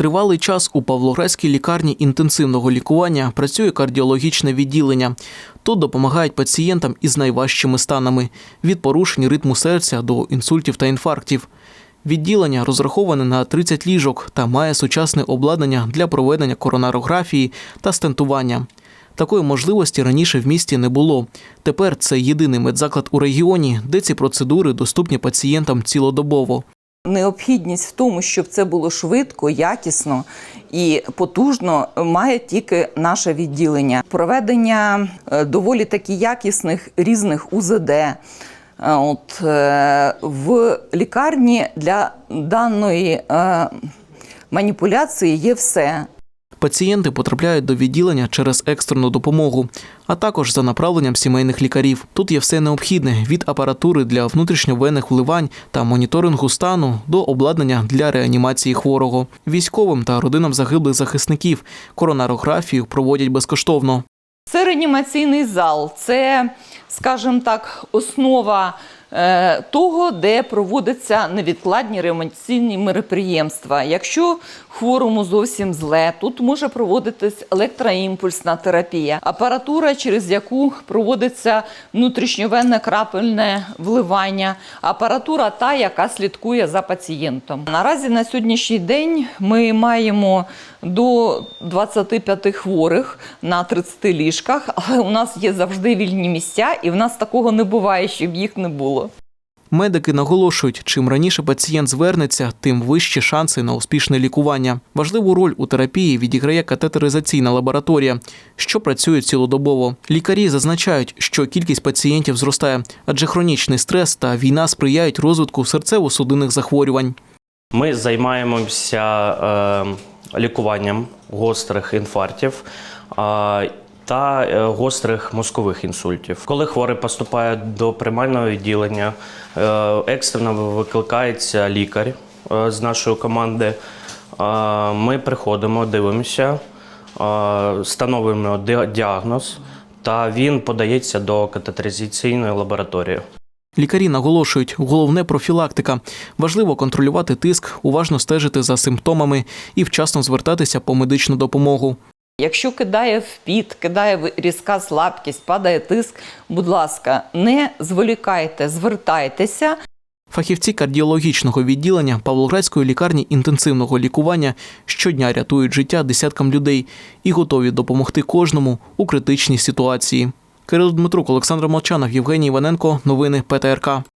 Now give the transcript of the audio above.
Тривалий час у Павлоградській лікарні інтенсивного лікування працює кардіологічне відділення. Тут допомагають пацієнтам із найважчими станами від порушень ритму серця до інсультів та інфарктів. Відділення розраховане на 30 ліжок та має сучасне обладнання для проведення коронарографії та стентування. Такої можливості раніше в місті не було. Тепер це єдиний медзаклад у регіоні, де ці процедури доступні пацієнтам цілодобово. Необхідність в тому, щоб це було швидко, якісно і потужно, має тільки наше відділення. Проведення е, доволі таки якісних різних УЗД. е, От, е, в лікарні для даної маніпуляції є все. Пацієнти потрапляють до відділення через екстрену допомогу, а також за направленням сімейних лікарів. Тут є все необхідне від апаратури для внутрішньовенних вливань та моніторингу стану до обладнання для реанімації хворого. Військовим та родинам загиблих захисників коронарографію проводять безкоштовно. Це реанімаційний зал, це, скажімо так, основа того, де проводяться невідкладні реанімаційні мероприємства. Якщо хворому зовсім зле, тут може проводитись електроімпульсна терапія, апаратура, через яку проводиться внутрішньовенне крапельне вливання, апаратура та, яка слідкує за пацієнтом. Наразі на сьогоднішній день ми маємо до 25 хворих на 30 ліжках, але у нас є завжди вільні місця, і в нас такого не буває, щоб їх не було. Медики наголошують, чим раніше пацієнт звернеться, тим вищі шанси на успішне лікування. Важливу роль у терапії відіграє катетеризаційна лабораторія, що працює цілодобово. Лікарі зазначають, що кількість пацієнтів зростає, адже хронічний стрес та війна сприяють розвитку серцево-судинних захворювань. Ми займаємося е, лікуванням гострих інфарктів та е, гострих мозкових інсультів. Коли хворий поступає до приймального відділення, е, екстрено викликається лікар е, з нашої команди. Ми приходимо, дивимося, встановлюємо діагноз, та він подається до катетеризаційної лабораторії. Лікарі наголошують, головне профілактика. Важливо контролювати тиск, уважно стежити за симптомами і вчасно звертатися по медичну допомогу. Якщо кидає в піт, кидає різка слабкість, падає тиск, будь ласка, не зволікайте, звертайтеся. Фахівці кардіологічного відділення Павлоградської лікарні інтенсивного лікування щодня рятують життя десяткам людей і готові допомогти кожному у критичній ситуації. Кирил Дмитрук, Олександр Молчанов, Євгеній Іваненко. Новини ПТРК.